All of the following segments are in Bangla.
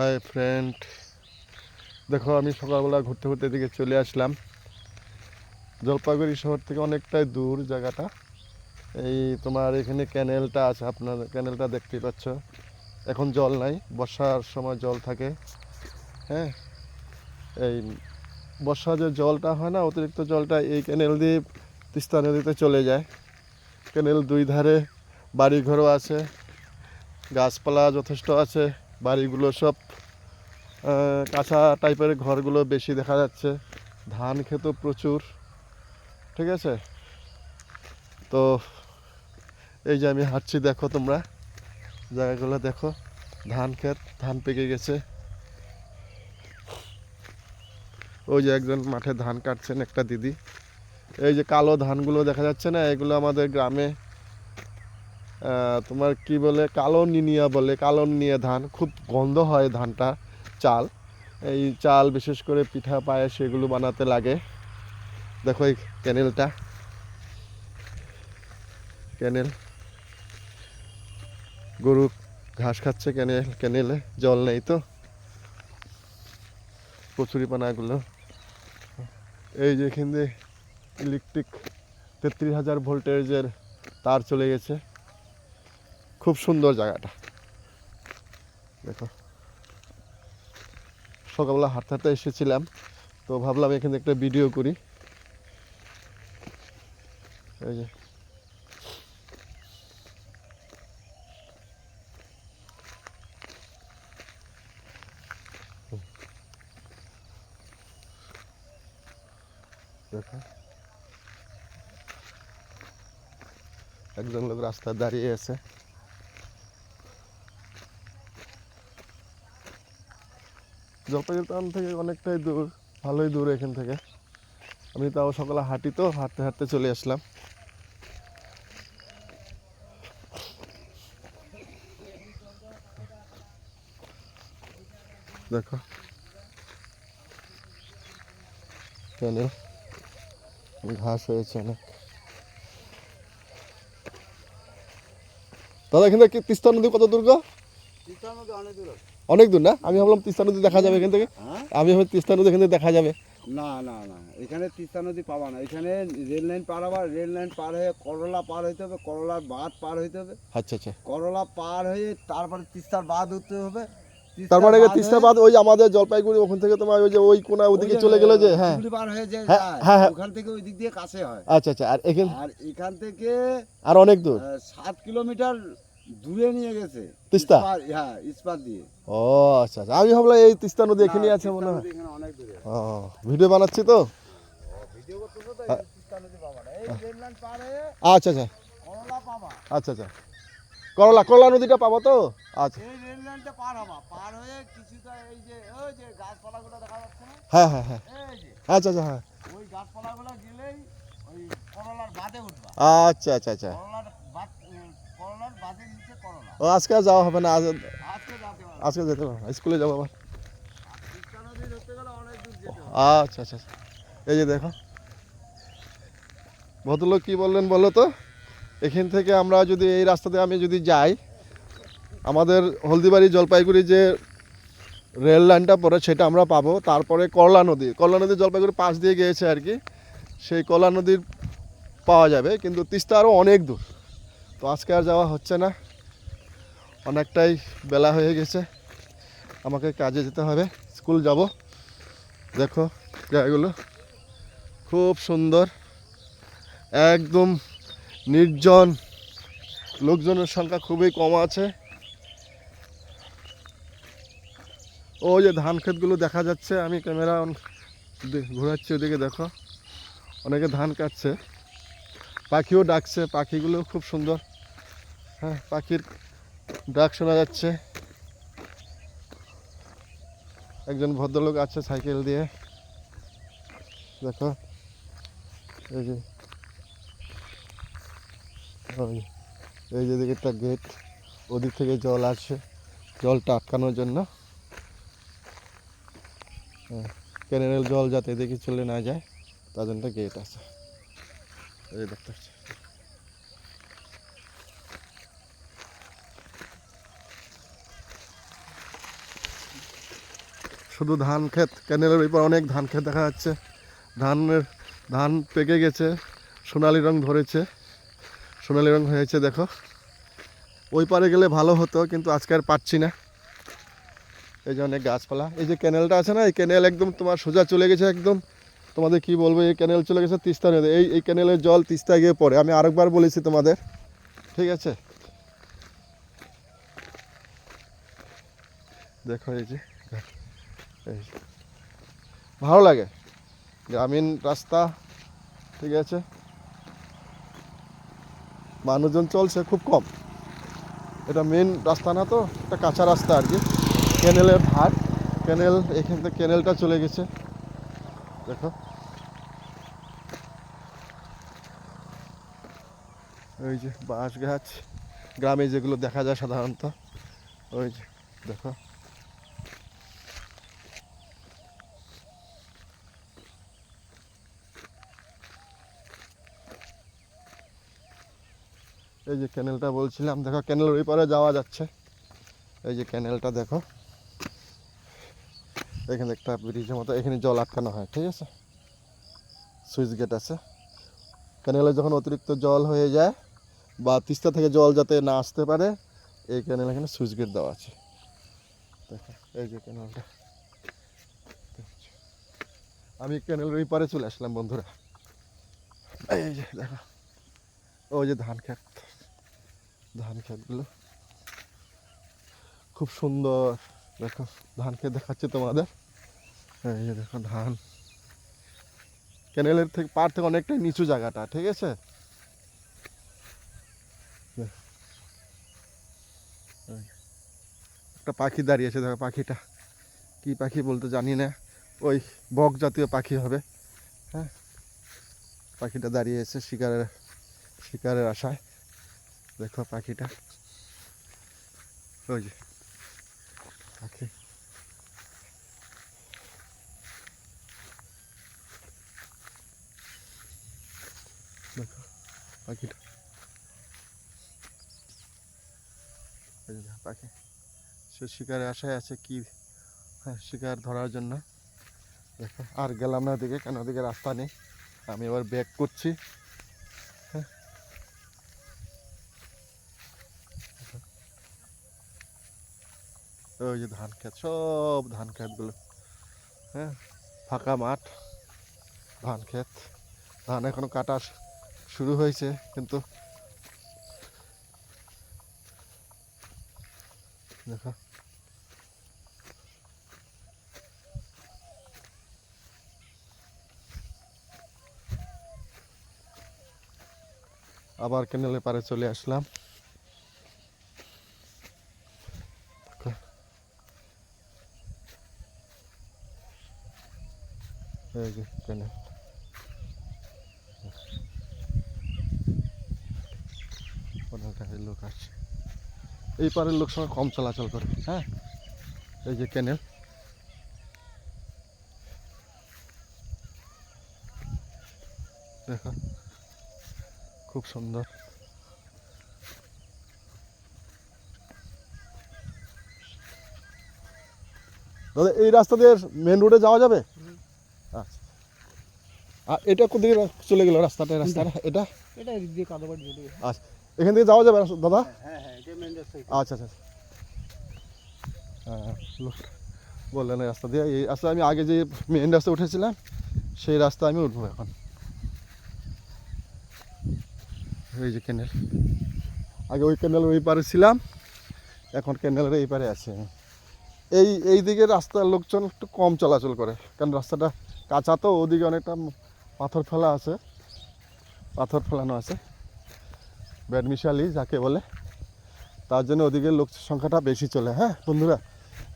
Hi friend. দেখো, আমি সকালবেলা ঘুরতে ঘুরতে এদিকে চলে আসলাম। জলপাইগুড়ি শহর থেকে অনেকটাই দূর জায়গাটা। এই তোমার এখানে ক্যানেলটা আছে, আপনার ক্যানেলটা দেখতেই পাচ্ছ। এখন জল নাই, বর্ষার সময় জল থাকে। হ্যাঁ এই বর্ষা যে জলটা হয় না, অতিরিক্ত জলটা এই ক্যানেল দিয়ে তিস্তা নদীতে চলে যায়। ক্যানেল দুই ধারে বাড়িঘরও আছে, গাছপালা যথেষ্ট আছে। বাড়িগুলো সব কাঁচা টাইপের ঘরগুলো বেশি দেখা যাচ্ছে। ধান খেত প্রচুর, ঠিক আছে? তো এই যে আমি হাঁটছি, দেখো তোমরা, জায়গাগুলো দেখো, ধান ক্ষেত, ধান পেকে গেছে। ওই যে একজন মাঠে ধান কাটছেন একটা দিদি। এই যে কালো ধানগুলো দেখা যাচ্ছে না, এগুলো আমাদের গ্রামে তোমার কি বলে, কালো নিনিয়া বলে, কালো নিয়ে ধান, খুব গন্ধ হয় ধানটা, চাল। এই চাল বিশেষ করে পিঠা পায়ে সেগুলো বানাতে লাগে। দেখো এই ক্যানেলটা। ক্যানেল। গরু ঘাস খাচ্ছে ক্যানেল, ক্যানেলে জল নেই তো। কচুরিপানাগুলো এই যে এখান দিয়ে ইলেকট্রিক তেত্রিশ হাজার ভোল্টেজের তার চলে গেছে। খুব সুন্দর জায়গাটা। দেখো। সকালবেলা হাঁটতে হাঁটতে এসেছিলাম, তো ভাবলাম এখানে একটা ভিডিও করি। এই যে। দেখো। একজন লোক রাস্তায় দাঁড়িয়ে আছে। জলপাইগুড়ি টাউন থেকে অনেকটাই দূর, ভালোই দূর এখান থেকে। আমি তাও সকালে হাঁটি তো, হাঁটতে হাঁটতে চলে আসলাম। দেখো। ক্যানেল ঘাস হয়েছে অনেক। দাদা, এখান কি তিস্তা নদী কত দূর গো? অনেক দূর না? আমি ভাবলাম তিস্তা নদী দেখা যাবে এখান থেকে। হ্যাঁ? আমি ভাবলাম তিস্তা নদী এখান থেকে দেখা যাবে। না না না এখানে তিস্তা নদী পাবা না। এখানে রেল লাইন পার হবার রেল লাইন পার হয়ে করলা পার হইতে হবে করলার বাঁধ পার হইতে হবে। আচ্ছা আচ্ছা। করলা পার হয়ে তারপরে তিস্তার বাঁধ উঠতে হবে। তার মানে তিস্তা বাদ ওই আমাদের জলপাইগুড়ি ওখান থেকে তোমার ওই যে ওই কোনা ওদিকে চলে গেল যে হ্যাঁ। হয়ে যায়, হ্যাঁ, হ্যাঁ। ওখান থেকে ওই দিক দিয়ে কাছে হয়। আচ্ছা আচ্ছা। আর এখান আর এখান থেকে আর অনেক দূর। সাত কিলোমিটার দূরে নিয়ে গেছে। তিস্তা? হ্যাঁ ইস্পাত দিয়ে। ও আচ্ছা আচ্ছা। আমি ভাবলাম এই তিস্তা নদী এখানে আছে মনে হয়। ও ভিডিও বানাচ্ছি তো? হয়ে। আচ্ছা আচ্ছা। আচ্ছা আচ্ছা। করলা করলা নদীটা পাবো তো? আচ্ছা। এই রেল লাইনটা পার হবা। পার হয়ে কিছুটা এই যে ওই যে গাছপালাগুলো দেখা যাচ্ছে না? হ্যাঁ হ্যাঁ হ্যাঁ। আচ্ছা আচ্ছা হ্যাঁ। ওই গাছপালাগুলো গেলেই ওই করলার বাদে উঠবা। আচ্ছা আচ্ছা আচ্ছা। করলার বাদ করলার করলা ও, আজকে যাওয়া হবে না, আজ আজকে যাতে পারব। স্কুলে যাব আবার। আচ্ছা আচ্ছা আচ্ছা। এই যে দেখো। ভদ্রলোক কি বললেন বলো তো? এখান থেকে আমরা যদি এই রাস্তাতে আমি যদি যাই, আমাদের হলদিবাড়ি জলপাইগুড়ি যে রেল লাইনটা পড়ে সেটা আমরা পাবো। তারপরে করলা নদী। করলা নদী জলপাইগুড়ি পাশ দিয়ে গিয়েছে আর কি। সেই করলা নদীর পাওয়া যাবে, কিন্তু তিস্তা আরও অনেক দূর। তো আজকে আর যাওয়া হচ্ছে না। অনেকটাই বেলা হয়ে গেছে। আমাকে কাজে যেতে হবে, স্কুল যাব। দেখো জায়গাগুলো খুব সুন্দর, একদম নির্জন। লোকজনের সংখ্যা খুবই কম আছে। ওই যে ধান ক্ষেতগুলো দেখা যাচ্ছে, আমি ক্যামেরা ঘোরাচ্ছি ওদিকে, দেখো। অনেকে ধান কাটছে। পাখিও ডাকছে, পাখিগুলো খুব সুন্দর। হ্যাঁ পাখির ডাক শোনা যাচ্ছে। একজন ভদ্রলোক আছে সাইকেল দিয়ে। দেখো। এই যে। এই যে দিকে একটা গেট ওদিক থেকে জল আসছে জলটা আটকানোর জন্য। ক্যানেলের জল যাতে এদিকে চলে না যায়, তার জন্য গেট আছে। এই দেখতে পাচ্ছি। শুধু ধান ক্ষেত, ক্যানেলের ওই পারে অনেক ধান ক্ষেত দেখা যাচ্ছে। ধানের, ধান পেকে গেছে, সোনালি রং ধরেছে, সোনালি রং হয়েছে, দেখো। ওই পারে গেলে ভালো হতো, কিন্তু আজকে আর পাচ্ছি না। এই যে অনেক গাছপালা। এই যে ক্যানেলটা আছে না, এই ক্যানেল একদম তোমার সোজা চলে গেছে একদম। তোমাদের কি বলব, এই ক্যানেল চলে গেছে তিস্তা নদী। এই এই ক্যানেলের জল তিস্তা গিয়ে পড়ে। আমি আরেকবার বলেছি তোমাদের, ঠিক আছে? দেখো এই যে এই। ভালো লাগে। গ্রামীণ রাস্তা, ঠিক আছে? মানুষজন চলছে খুব কম। এটা মেন রাস্তা না তো? একটা কাঁচা রাস্তা আর কি। ক্যানেলের ধার। ক্যানেল এখান থেকে ক্যানেলটা চলে গেছে। দেখো। ওই যে বাঁশ গাছ গ্রামে যেগুলো দেখা যায় সাধারণত। ওই যে, দেখো। এই যে ক্যানেলটা বলছিলাম, দেখো ক্যানেলের ওই পারে যাওয়া যাচ্ছে। এই যে ক্যানেলটা দেখো। এখানে একটা ব্রিজের মতো, এখানে জল আটকানো হয়, ঠিক আছে? সুইচ গেট আছে। ক্যানেলে যখন অতিরিক্ত জল হয়ে যায় বা তিস্তা থেকে জল যাতে না আসতে পারে, এই ক্যানেল এখানে সুইচ গেট দেওয়া আছে। দেখো, এই যে ক্যানেলটা। আমি ক্যানেলের ওই পারে চলে আসলাম, বন্ধুরা। এই যে, দেখো। ওই যে ধান ক্ষেত। ধান ক্ষেতগুলো। খুব সুন্দর। দেখো, ধান ক্ষেত দেখাচ্ছে তোমাদের। এই যে দেখো ধান। ক্যানেলের থেকে পার থেকে অনেকটাই নিচু জায়গাটা, ঠিক আছে। একটা পাখি দাঁড়িয়েছে দেখো পাখিটা। কি পাখি বলতে জানি না। ওই বক জাতীয় পাখি হবে। হ্যাঁ? পাখিটা দাঁড়িয়েছে শিকারের শিকারের আশায়। দেখো পাখিটা। ওই যে, পাখি। দেখো পাখিটা। পাখি। সে শিকারের আশায় আছে কি হ্যাঁ শিকার ধরার জন্য। দেখো, আর গেলাম না ওদিকে, কেন ওদিকে রাস্তা নেই। আমি এবার ব্যাক করছি। ওই যে ধান ক্ষেত, সব ধান ক্ষেতগুলো। হ্যাঁ ফাঁকা মাঠ, ধান ক্ষেত। ধান এখনও কাটা শুরু হয়েছে, কিন্তু দেখো। আবার ক্যানেলের পারে চলে আসলাম। লোক এই পারের লোক সময় কম চলাচল করে। হ্যাঁ? এই যে ক্যানেল দেখো। খুব সুন্দর। দাদা এই রাস্তা দিয়ে মেন রোডে যাওয়া যাবে? আর এটা কোদিকে চলে গেল? রাস্তাটা এই রাস্তাটা এটা? এটা দিয়ে কাদাবাড়ি চলে আচ্ছা এখান থেকে যাওয়া যাবে দাদা? হ্যাঁ হ্যাঁ মেন রাস্তা আচ্ছা আচ্ছা হ্যাঁ বললেন রাস্তা দিয়ে। এই রাস্তা আমি আগে যে মেন রাস্তা উঠেছিলাম সেই রাস্তা আমি উঠবো এখন। এই যে ক্যানেল আগে ওই ক্যানেল ওই পারে ছিলাম এখন ক্যানেলের এই পারে আছি আমি। এই এই দিকে রাস্তার লোকজন একটু কম চলাচল করে কারণ রাস্তাটা কাঁচা তো ওদিকে অনেকটা পাথর ফেলা আছে। পাথর ফেলানো আছে। ব্যাডমিশালি যাকে বলে। তার জন্য ওদিকে লোক সংখ্যাটা বেশি চলে হ্যাঁ বন্ধুরা?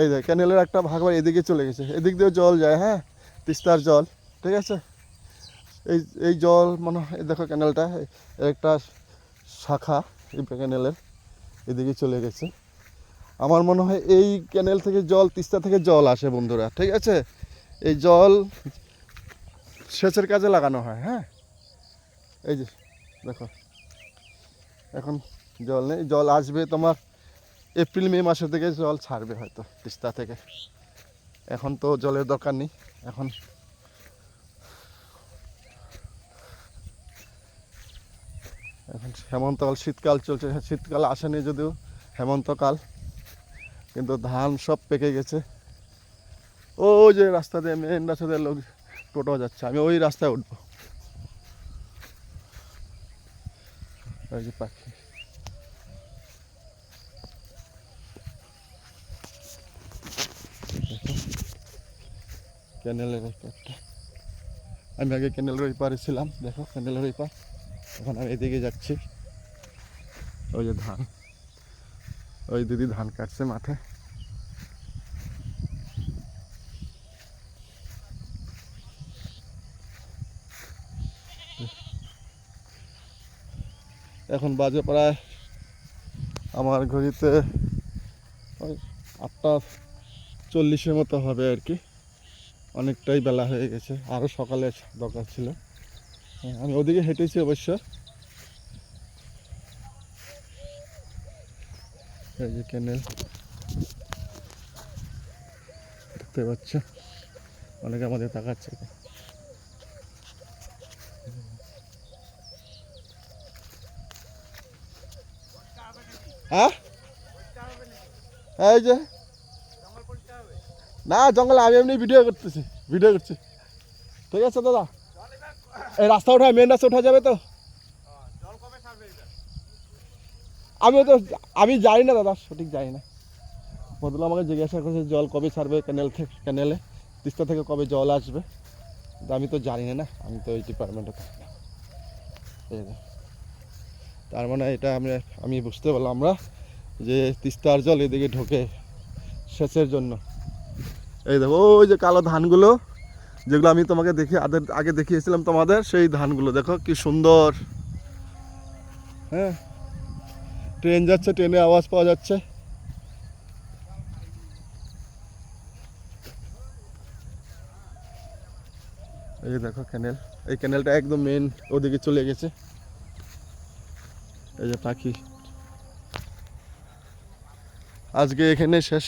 এই দেখ ক্যানেলের একটা ভাগ এদিকে চলে গেছে। এদিক দিয়েও জল যায় হ্যাঁ তিস্তার জল, ঠিক আছে? এই এই জল, মনে দেখো ক্যানেলটা, একটা শাখা এই ক্যানেলের এদিকে চলে গেছে। আমার মনে হয় এই ক্যানেল থেকে জল, তিস্তা থেকে জল আসে, বন্ধুরা, ঠিক আছে? এই জল সেচের কাজে লাগানো হয় হ্যাঁ? এই যে, দেখো। এখন জল নেই, জল আসবে তোমার এপ্রিল, মে মাসের থেকে জল ছাড়বে হয়তো তিস্তা থেকে। এখন তো জলের দরকার নেই, এখন এখন হেমন্তকাল, শীতকাল চলছে, শীতকাল আসেনি যদিও, হেমন্তকাল, কিন্তু ধান সব পেকে গেছে। ওই যে রাস্তা দিয়ে মেন রাস্তা দিয়ে লোক টোটো যাচ্ছে, আমি ওই রাস্তায় উঠবো। ওই যে পাখি। ক্যানেলের ওই আমি আগে ক্যানেলের ওই পারে ছিলাম, দেখো, ক্যানেলের ওই পার এখন আমি এদিকে যাচ্ছি। ওই যে ধান। ওই দিদি ধান কাটছে মাঠে। এখন বাজে প্রায় আমার ঘড়িতে ওই আটটা চল্লিশের মতো হবে আর কি। অনেকটাই বেলা হয়ে গেছে আরও সকালে দরকার ছিল। হ্যাঁ, আমি ওদিকে হেঁটেছি অবশ্য। এই যে ক্যানেল। দেখতে পাচ্ছ? অনেকে আমাদের তাকাচ্ছে। হ্যাঁ? এই যে। না, জঙ্গলে আমি এমনি ভিডিও করতেছি ভিডিও করছি। ঠিক আছে দাদা? এই রাস্তা ওঠা মেন রাস্তা ওঠা যাবে তো? আমিও তো আমি জানি না দাদা, সঠিক জানি না। বদল আমাকে জিজ্ঞাসা করেছে, জল কবে ছাড়বে ক্যানেল থেকে ক্যানেলে তিস্তা থেকে কবে জল আসবে? আমি তো জানি না, আমি তো এই ডিপার্টমেন্টে থাকি না। তার মানে এটা আমি আমি বুঝতে পারলাম আমরা যে তিস্তার জল এদিকে ঢোকে সেচের জন্য। এই দেখো, ওই যে কালো ধানগুলো, যেগুলো আমি তোমাকে দেখি আদের, আগে দেখিয়েছিলাম তোমাদের, সেই ধানগুলো, দেখো কি সুন্দর। হ্যাঁ ট্রেন যাচ্ছে, ট্রেনে আওয়াজ পাওয়া যাচ্ছে। এই দেখো ক্যানেল, এই ক্যানেলটা একদম মেন ওদিকে চলে গেছে। এই যে পাখি। আজকে এখানে শেষ।